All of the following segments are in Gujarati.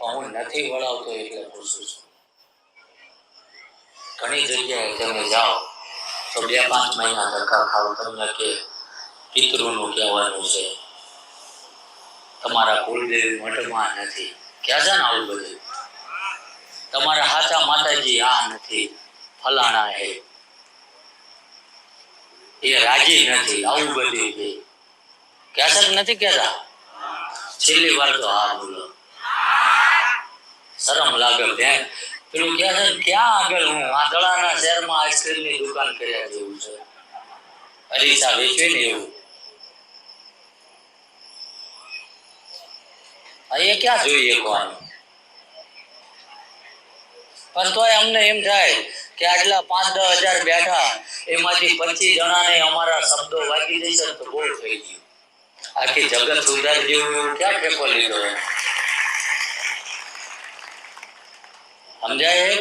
હું નથી વળાવતો એટલે પૂછું છું. ઘણી જગ્યાએ તમે જાઓ તો બે પાંચ મહિના ધક્કા ખાવ તમને કે પિતૃનું કહેવાનું છે. તમારા કુળદેવી મઠમાં નથી. ક્યાં છે ને આવું બધું? તમારા હાચા માતાજી આ નથી. ફલાણા હે. એ રાજી નથી. આવું બધું છે. ક્યાં નથી કહેતા? છેલ્લી વાર તો હા બોલો. શરમ લાગે બેન પેલું કહે છે, ક્યાં આગળ હું? આંધળાના શહેરમાં આઈસ્ક્રીમની દુકાન કર્યા જેવું છે. અરીસા વેચવે ને એવું. અહીંયા ક્યાં જોઈએ કોણ? પણ તોય અમને એમ થાય કે આટલા પાંચ દસ હજાર બેઠા, એમાંથી પચીસ જણાને અમારા શબ્દો વાગી જશે તો બહુ થઈ ગયું. આખી જગત સુધારી જેવું એવું ક્યાં ટેકો લીધો? સમજાય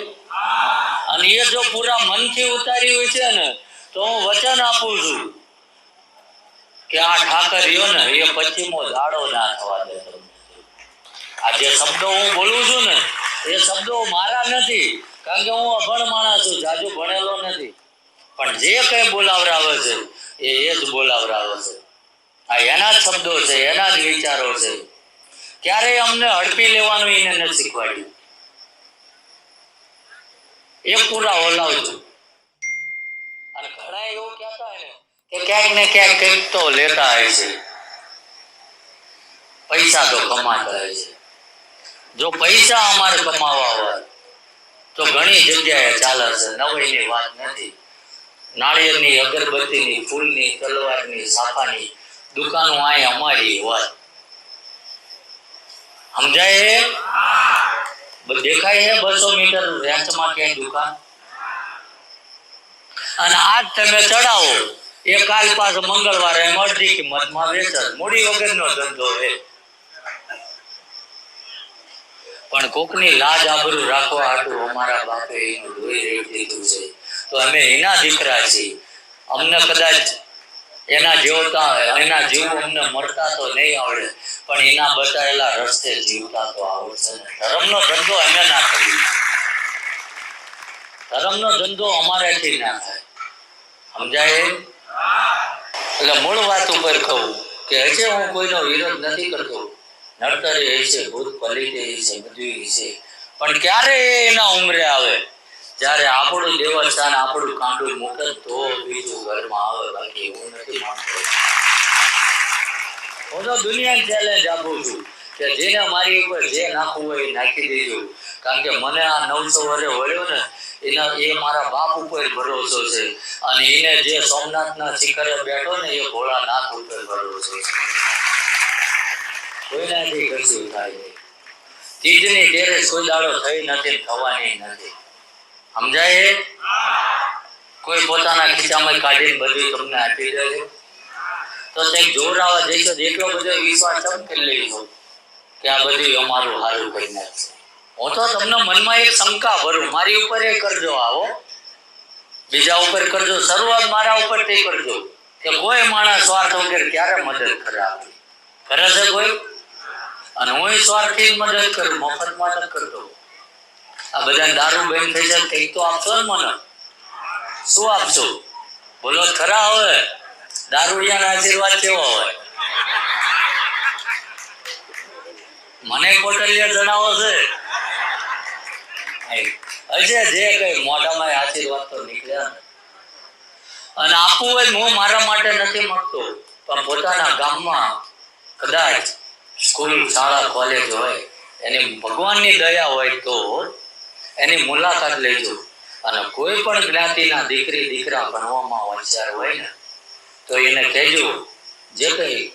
અને એ જો પૂરા મનથી ઉતારી હોય છે ને, તો હું વચન આપું છું કે આ ઠાકરીઓ ને, એ પશ્ચિમો દાડો ના થવા દે. આ જે શબ્દો હું બોલું છું ને, એ શબ્દો મારા નથી, કારણ કે હું અભણ માણસ છું, જાજુ ભણેલો નથી. પણ જે કઈ બોલાવરાવે છે, એ એ જ બોલાવરાવે છે. આ એના જ શબ્દો છે, એના જ વિચારો છે. ક્યારેય અમને હડપી લેવાનું એને નથી શીખવાડ્યું. એ પૂરા ઓલાવજો. અને ઘણા એવું કહેતા હોય કે ક્યાંક ને ક્યાંક કંઈક તો લેતા હોય છે. પૈસા તો કમાતા હોય છે. જો પૈસા અમારે કમાવા હોય તો ઘણી જગ્યાએ ચાલે છે. નવાઈની વાત નથી. નાળિયેરની અગરબત્તીની ફૂલની તલવારની સાફાની દુકાનો અહીં અમારી હોય. સમજાય? દેખાય છે બસો મીટર રેન્જમાં ક્યાંય દુકાન? અને આજ તમે ચડાવો, એ કાલ પાછો મંગળવારે અડધી કિંમતમાં વેચાય. મૂડી વગરનો ધંધો છે. પણ કોકની લાજ આબરૂ રાખવા હાટું અમારા બાપે એનું લોહી રેડી દીધું છે. તો અમે એના દીકરા છીએ. અમને કદાચ એના જીવતા એના જીવ અમને મળતા તો નહીં આવડે, પણ એના બતાવેલા રસ્તે જીવતા તો આવડશે ધર્મનો ધંધો અમે ના કરીએ. ધર્મનો ધંધો અમારાથી ના થાય. સમજાય? એટલે મૂળ વાત ઉપર કહું કે હશે હું કોઈનો વિરોધ નથી કરતો. નડતરે હશે ભૂત પલિતે હશે બધું હશે પણ ક્યારે એના ઉમરે આવે? જ્યારે આપણું દેવસ્થાન આપણું કાંડું મૂકે તો બીજું ઘરમાં આવે બાકી હું નથી માનતો. હું તો દુનિયા ચેલેન્જ આપું છું કે જેને મારી ઉપર જે નાખવું હોય એ નાખી દેજો. કારણ કે મને આ નવસો વર્ષે વળ્યો ને એના એ મારા બાપ ઉપર ભરોસો છે. અને એને જે સોમનાથના શિખરે બેઠો ને એ ભોળાનાથ ઉપર ભરોસો છે. કોઈનાથી કશું થાય નહીં. ચીજની ટેરે કોઈ દાડો થઈ નથી થવાની નથી. સમજાય કોઈ પોતાના ખિસ્સામાં કાઢીને બધું તમને આપી દે છે? તો તે જોર આવવા જઈશો એટલો બધો વિશ્વાસ ચમ કરી લઈશો કે આ બધું અમારું સારું કરી નાખશે. હું તો તમને મનમાં એક શંકા ભરું, મારી ઉપર એ કરજો આવો. બીજા ઉપર કરજો, શરૂઆત મારા ઉપર તે કરજો. કે કોઈ માણસ સ્વાર્થ વગર ક્યારે મદદ કરે આપણી? કરે છે કોઈ? અને હું સ્વાર્થથી મદદ કરું, મફતમાં નથી કરતો આ બધા દારૂ બેન થઈ જાય કંઈક તો આપશો ને મને. શું આપશો બોલો ખરા હવે. દારૂડિયાના આશીર્વાદ કેવો હોય? મને કોટલિયા જણાવો છે. અજય જે કઈ મોઢામાં આશીર્વાદ તો નીકળ્યા અને આપવું હોય હું મારા માટે નથી માંગતો, પણ પોતાના ગામમાં કદાચ સ્કૂલ, શાળા, કોલેજ હોય, એની ભગવાનની દયા હોય તો એની મુલાકાત લેજો. અને કોઈ પણ જ્ઞાતિના દીકરી, દીકરા ભણવામાં હોશિયાર હોય ને, તો એને કહેજો, જે કંઈ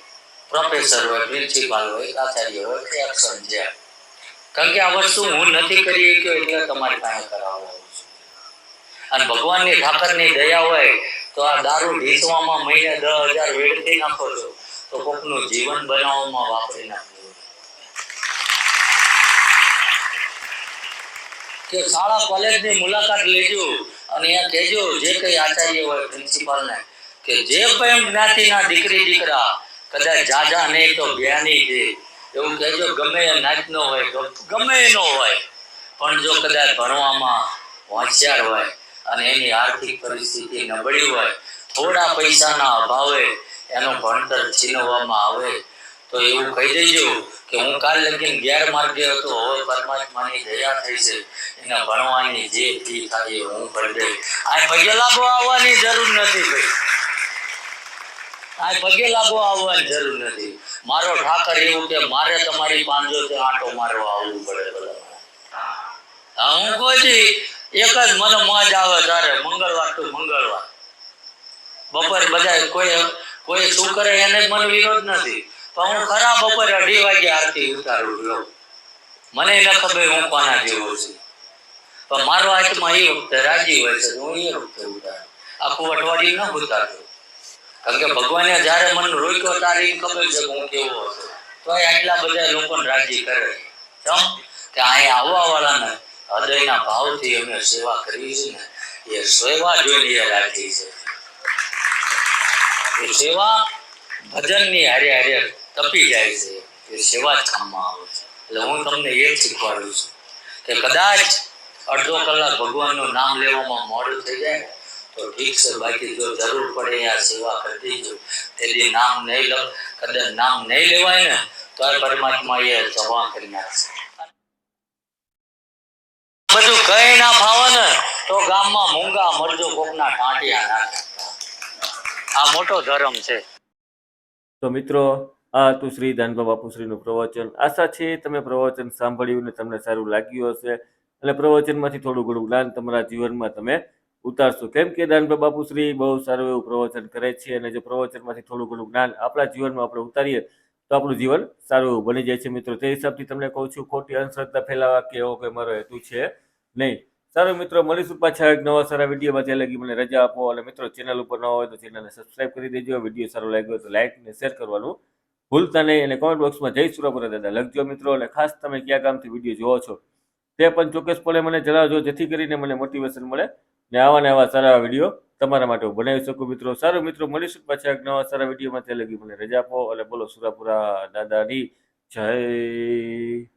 પ્રોફેસર હોય પ્રિન્સિપાલ હોય, આચાર્ય હોય, કે એક્શન છે કારણ કે આ વસ્તુ હું નથી કરી શક્યો એટલે તમારી પાસે કરાવવા છું. અને ભગવાનની ઠાકરની દયા હોય, તો આ દારૂ ઢીસવામાં મહિને દસ હજાર વેડથી નાખો છો, તો કોકનું જીવન બનાવવામાં વાપરી નાખવું કે શાળા કોલેજની મુલાકાત લેજો અને અહીંયા કહેજો જે કઈ આચાર્ય હોય પ્રિન્સિપાલને કે જે પણ જ્ઞાતિના દીકરી દીકરા કદાચ જાજા નહીં તો જ્ઞાની છે. એવું કહેજો ગમે એ નાચનો હોય ગમ- એનો હોય. પણ જો કદાચ ભણવામાં હોશિયાર હોય અને એની આર્થિક પરિસ્થિતિ નબળી હોય, થોડા પૈસાના અભાવે એનું ભણતર છીનવવામાં આવે તો એવું કહી દેજો કે હું કાલ લગીન ગેરમાર્ગે હતો, હવે પરમાત્માની દયા થઈ છે. એને ભણવાની જે ફી થાય હું ભરી દઈશ. આ પગે લાગો આવવાની જરૂર નથી ભાઈ. આ પગે લાગો આવવાની જરૂર નથી. મારો ઠાકર એવું કે મારે તમારી પાંજો તે આંટો મારવા આવવું પડે બધા હા કોઈ એક જ મને મોજ આવે તારે, મંગળવાર તો મંગળવાર. બપોર બધા કોઈ કોઈ શું કરે એને મને વિરોધ નથી. પણ હું ખરા બપોરે અઢી વાગે આરતી ઉતારું, લો. મને ન ખબર હું કોના જેવો છું. પણ મારો આત્મા એ વખતે રાજી હોય છે હું એ વખતે ઉતારું. આખું અઠવાડિયું ન ઉતારતો. કારણ કે ભગવાને જ્યારે મન રોક્યો ત્યારે એમ ખબર છે હું કેવો હતો. તો આટલા બધા લોકોને રાજી કરે ચમ કે અહીંયા આવવા વાળાને હૃદયના ભાવથી અમે સેવા કરી છે ને, એ સેવા જોઈને એ રાજી છે. એ સેવા ભજનની હારે હારે તપી જાય છે, એ સેવા કામમાં આવે છે. એટલે હું તમને એ શીખવાડું છું કે કદાચ અડધો કલાક ભગવાનનું નામ લેવામાં મોડું થઈ જાય તો ઠીક છે, બાકી જો જરૂર પડે આ સેવા કરી દેજો તેથી નામ નહીં લો, કદાચ નામ નહીં લેવાય ને, તો પરમાત્મા એ જવા કરી નાખશે. બધું કઈ ના ફાવે ને, તો ગામમાં મૂંગા મરજો કોકના ટાંટિયા નાખે. આ મોટો ધર્મ છે. તો મિત્રો આ હતું શ્રી દાનભા બાપુશ્રીનું પ્રવચન. આશા છે તમે પ્રવચન સાંભળ્યું ને તમને સારું લાગ્યું હશે. અને પ્રવચનમાંથી થોડું ઘણું જ્ઞાન તમારા જીવનમાં તમે ઉતારશો. કેમ કે દાનભા બાપુશ્રી બહુ સારું એવું પ્રવચન કરે છે અને જો પ્રવચનમાંથી થોડું ઘણું જ્ઞાન આપણા જીવનમાં આપણે ઉતારીએ તો આપણું જીવન સારું એવું બની જાય છે મિત્રો. તે હિસાબથી તમને કહું છું, ખોટી અંધશ્રદ્ધા ફેલાવા કે એવો કોઈ મારો હેતુ છે નહીં. સારું મિત્રો, મળીશું પાછા એક નવા સારા વિડીયોમાં. ત્યાં લગી મને રજા આપો અને મિત્રો, ચેનલ ઉપર ન હોય તો ચેનલને સબસ્ક્રાઇબ કરી દેજો. વીડિયો સારો લાગ્યો તો લાઇક ને શેર કરવાનું ભૂલતા નહીં અને કોમેન્ટ બોક્સમાં જય સુરપુરા દાદા. લખજો મિત્રો અને ખાસ તમે કયા ગામથી વીડિયો જોવો છો તે પણ ચોક્કસપણે મને જણાવજો, જેથી કરીને મને મોટિવેશન મળે ને આવા ને આવા સારા વીડિયો તમારા માટે હું બનાવી શકું. મિત્રો, સારું મિત્રો, મળીશું પાછા એક નવા સારા વિડીયોમાં ત્યાં લગી મને રજા આપો અને બોલો સુરાપુરા દાદાની જય.